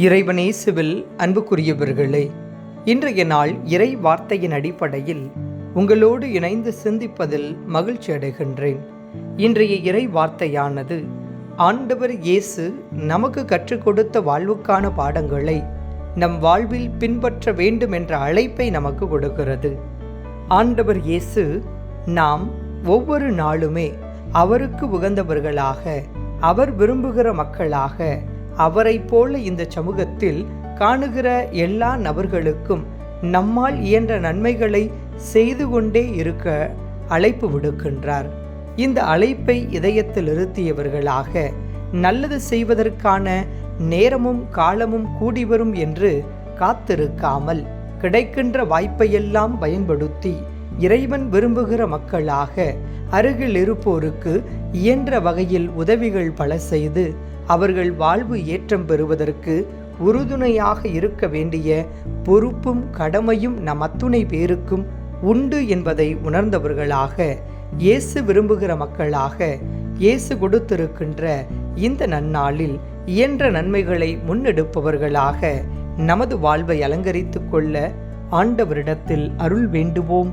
இறைவனேசுவில் அன்புக்குரியவர்களே இன்றைய நாள் இறை வார்த்தையின் அடிப்படையில் உங்களோடு இணைந்து சிந்திப்பதில் மகிழ்ச்சி அடைகின்றேன். இன்றைய இறை வார்த்தையானது ஆண்டவர் இயேசு நமக்கு கற்றுக் கொடுத்த வாழ்வுக்கான பாடங்களை நம் வாழ்வில் பின்பற்ற வேண்டும் என்ற அழைப்பை நமக்கு கொடுக்கிறது. ஆண்டவர் இயேசு நாம் ஒவ்வொரு நாளுமே அவருக்கு உகந்தவர்களாக அவர் விரும்புகிற மக்களாக அவரைப் போல இந்த சமூகத்தில் காணுகிற எல்லா நபர்களுக்கும் நம்மால் இயன்ற நன்மைகளை செய்து கொண்டே இருக்க அழைப்பு விடுக்கின்றார். இந்த அழைப்பை இதயத்தில் இருத்தியவர்களாக நல்லது செய்வதற்கான நேரமும் காலமும் கூடி வரும் என்று காத்திருக்காமல் கிடைக்கின்ற வாய்ப்பையெல்லாம் பயன்படுத்தி இறைவன் விரும்புகிற மக்களாக அருகில் இருப்போருக்கு இயன்ற வகையில் உதவிகள் பல செய்து அவர்கள் வாழ்வு ஏற்றம் பெறுவதற்கு உறுதுணையாக இருக்க வேண்டிய பொறுப்பும் கடமையும் நம் அத்துணை பேருக்கும் உண்டு என்பதை உணர்ந்தவர்களாக இயேசு விரும்புகிற மக்களாக இயேசு கொடுத்திருக்கின்ற இந்த நன்னாளில் இயன்ற நன்மைகளை முன்னெடுப்பவர்களாக நமது வாழ்வை அலங்கரித்துக் கொள்ள ஆண்டவரிடத்தில் அருள் வேண்டுவோம்.